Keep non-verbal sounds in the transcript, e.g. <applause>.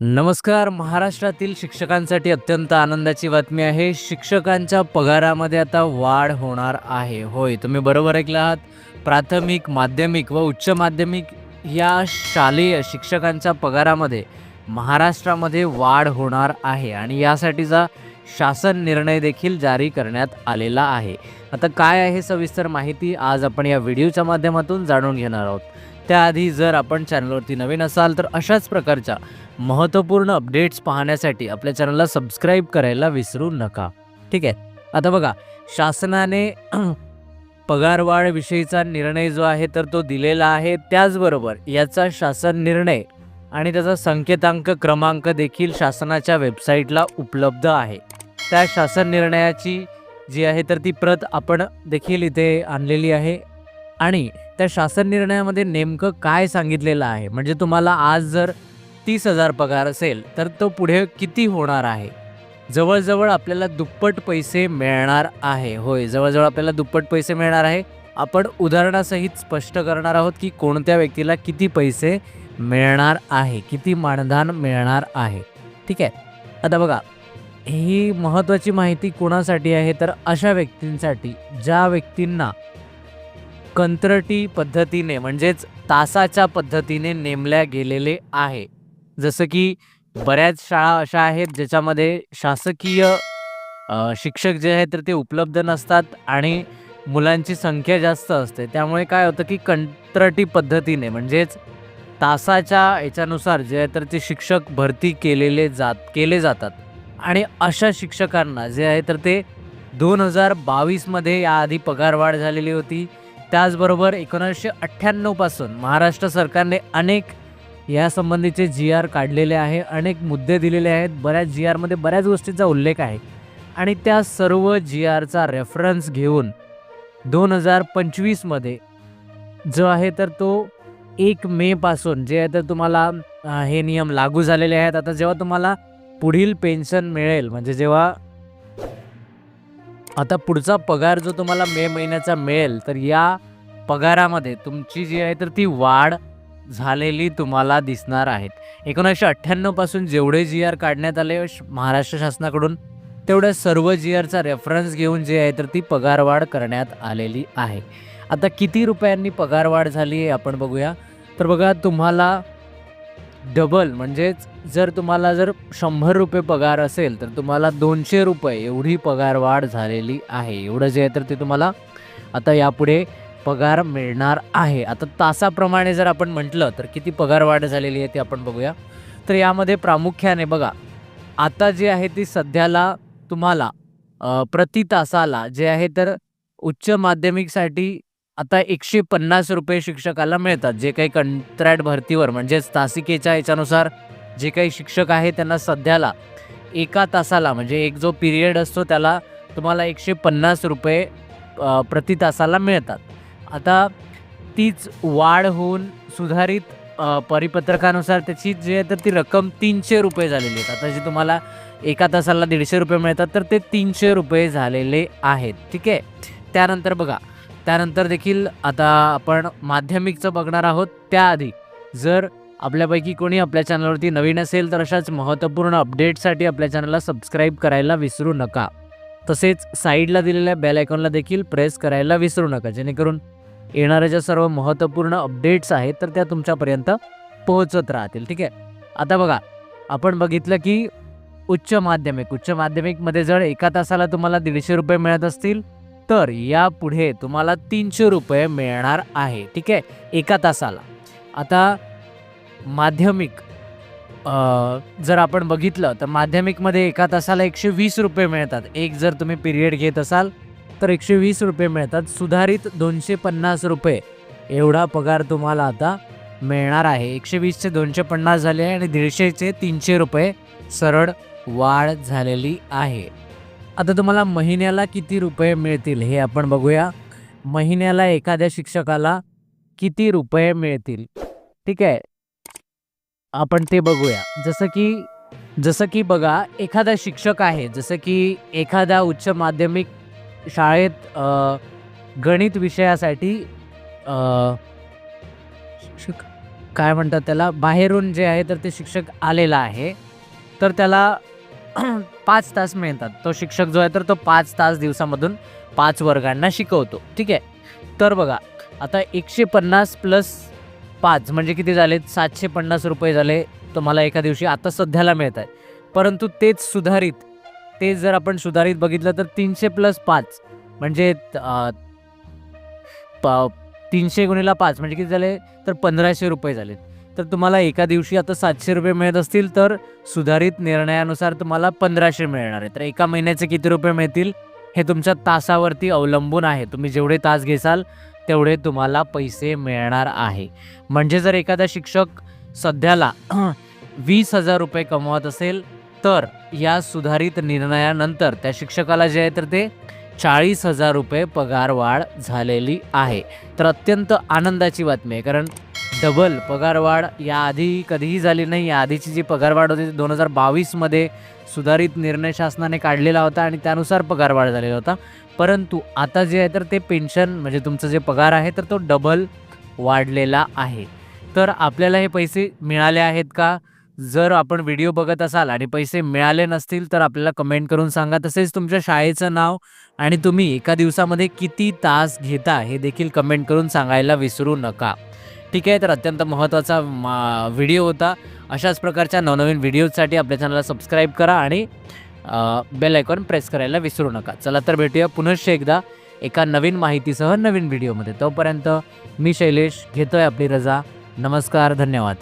नमस्कार. महाराष्ट्रातील शिक्षकांसाठी अत्यंत आनंदाची बातमी आहे. शिक्षकांच्या पगारामध्ये आता वाढ होणार आहे. होय तुम्ही बरोबर ऐकलं आहात. प्राथमिक माध्यमिक व उच्च माध्यमिक या शालेय शिक्षकांच्या पगारामध्ये महाराष्ट्रामध्ये वाढ होणार आहे आणि यासाठीचा शासन निर्णय देखील जारी करण्यात आलेला आहे. आता काय आहे सविस्तर माहिती आज आपण या व्हिडिओच्या माध्यमातून जाणून घेणार आहोत. त्याआधी जर आपण चॅनलवरती नवीन असाल तर अशाच प्रकारच्या महत्त्वपूर्ण अपडेट्स पाहण्यासाठी आपल्या चॅनलला सबस्क्राईब करायला विसरू नका. ठीक आहे? आता बघा शासनाने <clears throat> पगारवाढविषयीचा निर्णय जो आहे तर तो दिलेला आहे. त्याचबरोबर याचा शासन निर्णय आणि त्याचा संकेतांक क्रमांक देखील शासनाच्या वेबसाईटला उपलब्ध आहे. त्या शासन निर्णयाची जी आहे तर ती प्रत आपण देखील इथे आणलेली आहे. आणि त्या शासन निर्णयामध्ये नेमकं काय सांगितलेलं आहे? म्हणजे तुम्हाला आज जर तीस हजार पगार असेल तर तो पुढे किती होणार आहे? जवळजवळ आपल्याला दुप्पट पैसे मिळणार आहे. होय जवळजवळ आपल्याला दुप्पट पैसे मिळणार आहे. आपण उदाहरणासहित स्पष्ट करणार आहोत की कोणत्या व्यक्तीला किती पैसे मिळणार आहे किती मानधन मिळणार आहे. ठीक आहे? आता बघा ही महत्त्वाची माहिती कोणासाठी आहे? तर अशा व्यक्तींसाठी ज्या व्यक्तींना कंत्रटी पद्धतीने म्हणजेच तासाच्या पद्धतीने नेमल्या गेलेले आहे. जसं की बऱ्याच शाळा अशा आहेत ज्याच्यामध्ये शासकीय शिक्षक जे आहेत तर ते उपलब्ध नसतात आणि मुलांची संख्या जास्त असते. त्यामुळे काय होतं की कंत्राटी पद्धतीने म्हणजेच तासाच्या याच्यानुसार जे आहे तर ते शिक्षक भरती केलेले जात केले जातात. आणि अशा शिक्षकांना जे आहे तर ते दोन हजार बावीसमध्ये याआधी पगारवाढ झालेली होती. त्याचबरोबर एकोणीसशे अठ्ठ्याण्णवपासून महाराष्ट्र सरकारने अनेक यासंबंधीचे जी आर काढलेले आहे अनेक मुद्दे दिलेले आहेत. बऱ्याच जी आरमध्ये बऱ्याच गोष्टींचा उल्लेख आहे. आणि त्या सर्व जी आरचा रेफरन्स घेऊन दोन हजार पंचवीसमध्ये जो आहे तर तो एक मेपासून जे आहे तर तुम्हाला हे नियम लागू झालेले आहेत. आता जेव्हा तुम्हाला पुढील पेन्शन मिळेल म्हणजे जेव्हा आता पुढचा पगार जो तुम्हाला मे महिन्याचा मिळेल तर या पगारामध्ये तुमची जी आहे तर ती वाढ झालेली तुम्हाला दिसणार आहेत. एकोणीसशे अठ्ठ्याण्णवपासून जेवढे जी आर काढण्यात आले श- महाराष्ट्र शासनाकडून तेवढ्या सर्व जी आरचा रेफरन्स घेऊन जे आहे तर ती पगारवाढ करण्यात आलेली आहे. आता किती रुपयांनी पगारवाढ झाली आहे आपण बघूया. तर बघा तुम्हाला डबल म्हणजेच जर तुम्हाला जर शंभर रुपये पगार असेल तर तुम्हाला दोनशे रुपये एवढी पगारवाढ झालेली आहे. एवढं जे आहे तर ते तुम्हाला आता यापुढे पगार मिळणार आहे. आता तासाप्रमाणे जर आपण म्हटलं तर किती पगार वाढ झालेली आहे ते आपण बघूया. तर यामध्ये प्रामुख्याने बघा आता जे आहे ती सध्याला तुम्हाला प्रति तासाला जे आहे तर उच्च माध्यमिकसाठी आता एकशे पन्नास रुपये शिक्षकाला मिळतात. जे काही कंत्राट भरतीवर म्हणजेच तासिकेच्या याच्यानुसार जे काही शिक्षक आहे त्यांना सध्याला एका तासाला म्हणजे एक जो पिरियड असतो त्याला तुम्हाला एकशे पन्नास रुपये प्रति तासाला मिळतात. आता तीच वाढ होऊन सुधारित परिपत्रकानुसार त्याची जी आहे तर ती रक्कम तीनशे रुपये झालेली आहेत. आता जी तुम्हाला एका तासाला दीडशे रुपये मिळतात तर ते तीनशे रुपये झालेले आहेत. ठीक आहे? त्यानंतर बघा. त्यानंतर देखील आता आपण माध्यमिकचं बघणार आहोत. त्याआधी जर आपल्यापैकी कोणी आपल्या चॅनलवरती नवीन असेल तर अशाच महत्त्वपूर्ण अपडेटसाठी आपल्या चॅनलला सबस्क्राईब करायला विसरू नका. तसेच साईडला दिलेल्या बेल आयकॉनला देखील प्रेस करायला विसरू नका जेणेकरून येणाऱ्या ज्या सर्व महत्त्वपूर्ण अपडेट्स आहेत तर त्या तुमच्यापर्यंत पोहोचत राहतील ठीक आहे? आता बघा आपण बघितलं की उच्च माध्यमिक उच्च माध्यमिकमध्ये जर एका तासाला तुम्हाला दीडशे रुपये मिळत असतील तर यापुढे तुम्हाला तीनशे रुपये मिळणार आहे ठीक आहे? एका तासाला. आता माध्यमिक जर आपण बघितलं तर माध्यमिकमध्ये एका तासाला एकशे वीस रुपये मिळतात. एक जर तुम्ही पिरियड घेत असाल तर एकशे वीस रुपये मिळतात. सुधारित दोनशे पन्नास रुपये. एवढा पगार तुम्हाला आता मिळणार आहे. एकशे वीसचे दोनशे पन्नास झाले आहे आणि दीडशेचे तीनशे रुपये सरळ वाढ झालेली आहे. आता तुम्हाला महिन्याला किती रुपये मिळतील हे आपण बघूया. महिन्याला एखाद्या शिक्षकाला किती रुपये मिळतील? ठीक आहे. आपण ते बघूया. जसं की जसं की बघा एखादा शिक्षक आहे. जसं की एखाद्या उच्च माध्यमिक शाळेत गणित विषयासाठी शिक्षक काय म्हणतात त्याला? बाहेरून जे आहे तर ते शिक्षक आलेला आहे. तर त्याला <clears throat> पाच तास मिळतात. तो शिक्षक जो आहे तर तो पाच तास दिवसामधून पाच वर्गांना शिकवतो. ठीक आहे? तर बघा आता एकशे पन्नास प्लस पाच म्हणजे किती झाले? सातशे पन्नास रुपये झाले तुम्हाला एका दिवशी. आता सध्याला मिळत आहे परंतु तेच सुधारित तेच जर आपण सुधारित बघितलं तर तीनशे प्लस पाच म्हणजे प तीनशे गुणीला पाच म्हणजे किती झाले? तर पंधराशे रुपये झालेत तर तुम्हाला एका दिवशी आता सातशे रुपये मिळत असतील तर सुधारित निर्णयानुसार तुम्हाला पंधराशे मिळणार आहे. तर एका महिन्याचे किती रुपये मिळतील हे तुमच्या तासावरती अवलंबून आहे. तुम्ही जेवढे तास घेसाल तेवढे तुम्हाला पैसे मिळणार आहे. म्हणजे जर एखादा शिक्षक सध्याला <clears throat> वीस हजार रुपये कमवत असेल तर या सुधारित निर्णयानंतर त्या शिक्षकाला जे आहे तर ते चाळीस हजार रुपये पगार वाढ झालेली आहे. तर अत्यंत आनंदाची बातमी आहे कारण डबल पगारवाढ याआधी कधीही झाली नाही. याआधीची जी पगारवाढ होती दोन हजार बावीसमध्ये सुधारित निर्णय शासनाने काढलेला होता आणि त्यानुसार पगारवाढ झालेला होता. परंतु आता जे आहे तर ते पेन्शन म्हणजे तुमचं जे पगार आहे तर तो डबल वाढलेला आहे. तर आपल्याला हे पैसे मिळाले आहेत का? जर आपण व्हिडिओ बघत असाल आणि पैसे मिळाले नसतील तर आपल्याला कमेंट करून सांगा. तसेच तुमच्या शाळेचं नाव आणि तुम्ही एका दिवसामध्ये किती तास घेता हे देखील कमेंट करून सांगायला विसरू नका. ठीक आहे तर अत्यंत महत्त्वाचा मा- व्हिडिओ होता. अशाच प्रकारच्या नवनवीन व्हिडिओजसाठी आपल्या चॅनलला सबस्क्राईब करा आणि बेल आयकॉन प्रेस करायला विसरू नका. चला तर भेटूया पुनश्च एकदा एका नवीन माहितीसह नवीन व्हिडिओमध्ये. तोपर्यंत मी शैलेश घेतोय आपली रजा. नमस्कार धन्यवाद.